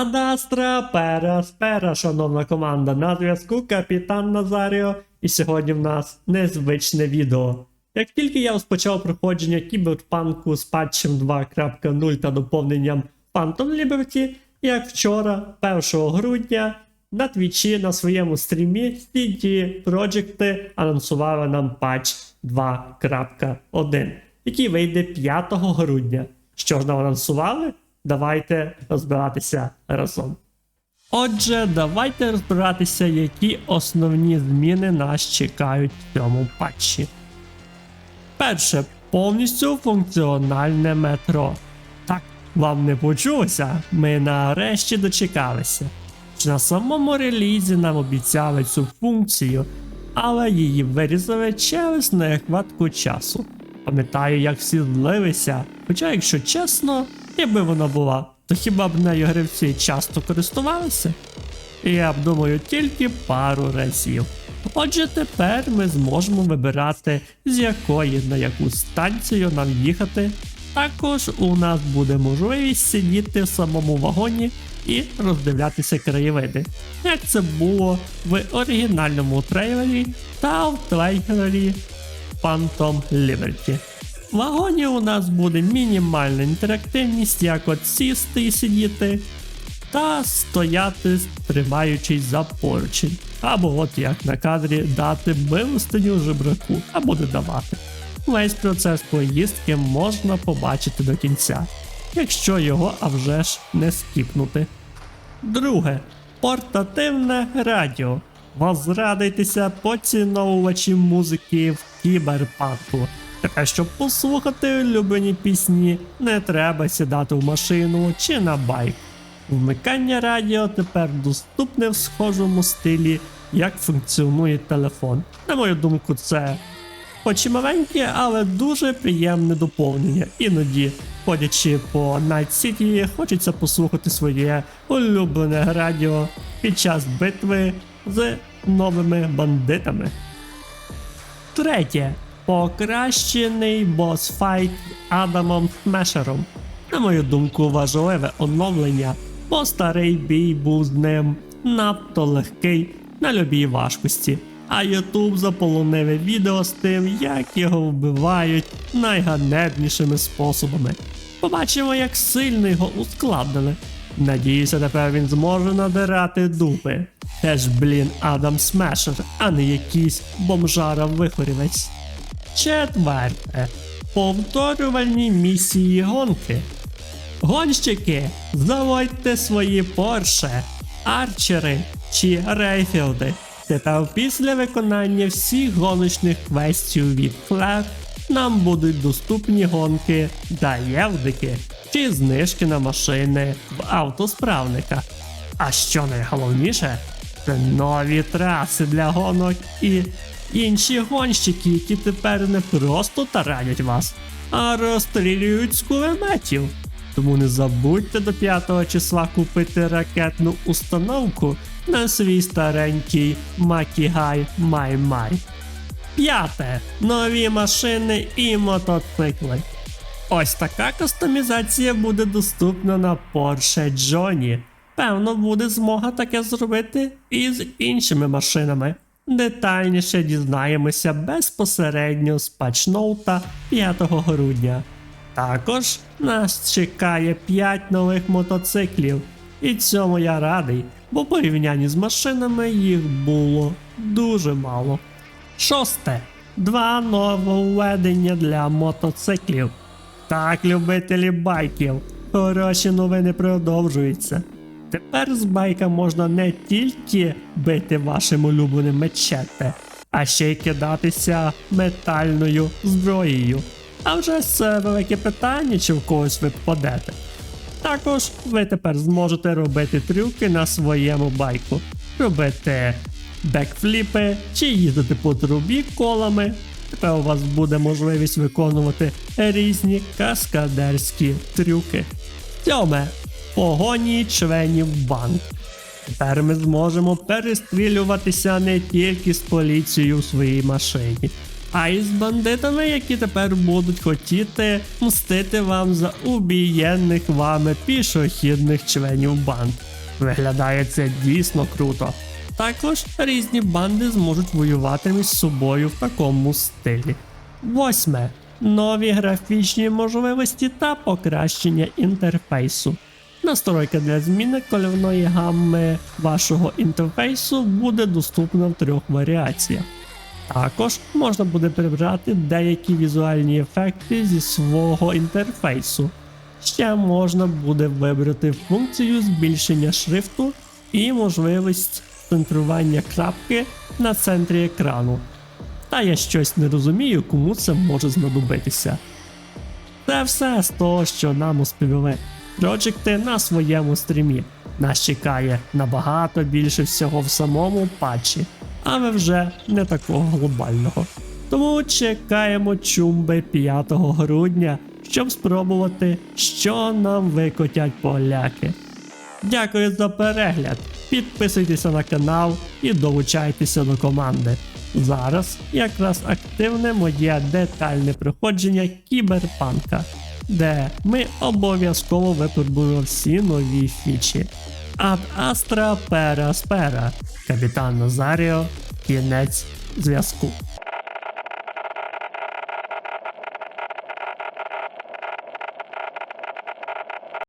Адастра Перес Пера, шановна команда, на зв'язку капітан Назаріо, і сьогодні в нас незвичне відео. Як тільки я розпочав проходження кіберпанку з патчем 2.0 та доповненням Phantom Liberty, як вчора, 1 грудня, на твічі на своєму стрімі CD Projekt анонсували нам патч 2.1, який вийде 5 грудня. Що ж нам анонсували? Давайте розбиратися разом. Отже, давайте розбиратися, які основні зміни нас чекають в цьому патчі. Перше, повністю функціональне метро. Так, вам не почулося, ми нарешті дочекалися. На самому релізі нам обіцяли цю функцію, але її вирізали через нехватку часу. Пам'ятаю, як всі злилися, хоча, якщо чесно, якби вона була, то хіба б нею гравці часто користувалися? Я б думаю, тільки пару разів. Отже, тепер ми зможемо вибирати, з якої на яку станцію нам їхати. Також у нас буде можливість сидіти в самому вагоні і роздивлятися краєвиди, як це було в оригінальному трейлері та в трейлері Phantom Liberty. Вагоні у нас буде мінімальна інтерактивність, як от сісти і сидіти, та стояти, тримаючись за поручень. Або от як на кадрі дати милостиню жебраку, або не давати. Весь процес поїздки можна побачити до кінця, якщо його а вже ж не скіпнути. Друге. Портативне радіо. Возрадуйтеся поціновувачі музики в кіберпанку. Таке, щоб послухати улюблені пісні, не треба сідати в машину чи на байк. Вмикання радіо тепер доступне в схожому стилі, як функціонує телефон. На мою думку, це хоч і маленьке, але дуже приємне доповнення. Іноді, ходячи по Night City, хочеться послухати своє улюблене радіо під час битви з новими бандитами. Третє. Покращений босфайт Адамом Смешером. На мою думку, важливе оновлення, бо старий бій був з ним надто легкий на любій важкості. А Ютуб заполонив відео з тим, як його вбивають найганебнішими способами. Побачимо, як сильно його ускладнили. Надіюся, тепер він зможе надирати дупи. Теж, блін, Адам Смешер, а не якийсь бомжара вихорівець. Четверте. Повторювальні місії гонки. Гонщики, заводьте свої Порше, Арчери чи Рейфілди. Тепер після виконання всіх гоночних квестів від Флер нам будуть доступні гонки та євдики чи знижки на машини в автосправника. А що найголовніше, це нові траси для гонок і інші гонщики, які тепер не просто таранять вас, а розстрілюють з кулеметів. Тому не забудьте до 5 числа купити ракетну установку на свій старенький Макігай Май-Май. П'яте. Нові машини і мотоцикли. Ось така кастомізація буде доступна на Porsche Johnny. Певно, буде змога таке зробити і з іншими машинами. Детальніше дізнаємося безпосередньо з патчноута 5 грудня. Також нас чекає 5 нових мотоциклів, і цьому я радий, бо порівнянні з машинами їх було дуже мало. Шосте. Два нововведення для мотоциклів. Так, любителі байків, хороші новини продовжуються. Тепер з байка можна не тільки бити вашим улюбленим мечете, а ще й кидатися метальною зброєю. А вже це велике питання, чи в когось ви впадете. Також ви тепер зможете робити трюки на своєму байку, робити бекфліпи чи їздити по трубі колами. Тепер у вас буде можливість виконувати різні каскадерські трюки. Сьоме. Погоні членів банк. Тепер ми зможемо перестрілюватися не тільки з поліцією у своїй машині, а й з бандитами, які тепер будуть хотіти мстити вам за убієнних вами пішохідних членів банк. Виглядає це дійсно круто. Також різні банди зможуть воювати між собою в такому стилі. Восьме. Нові графічні можливості та покращення інтерфейсу. Настройка для зміни кольорної гамми вашого інтерфейсу буде доступна в трьох варіаціях. Також можна буде прибрати деякі візуальні ефекти зі свого інтерфейсу. Ще можна буде вибрати функцію збільшення шрифту і можливість центрування крапки на центрі екрану. Та я щось не розумію, кому це може знадобитися. Це все з того, що нам розповіли проджекти на своєму стрімі. Нас чекає набагато більше всього в самому патчі, але вже не такого глобального. Тому чекаємо чумби 5 грудня, щоб спробувати, що нам викотять поляки. Дякую за перегляд. Підписуйтеся на канал і долучайтеся до команди. Зараз якраз активне моє детальне проходження кіберпанка, де ми обов'язково випробуємо всі нові фічі. Ад Астра Пера Спера. Капітан Назаріо. Кінець зв'язку.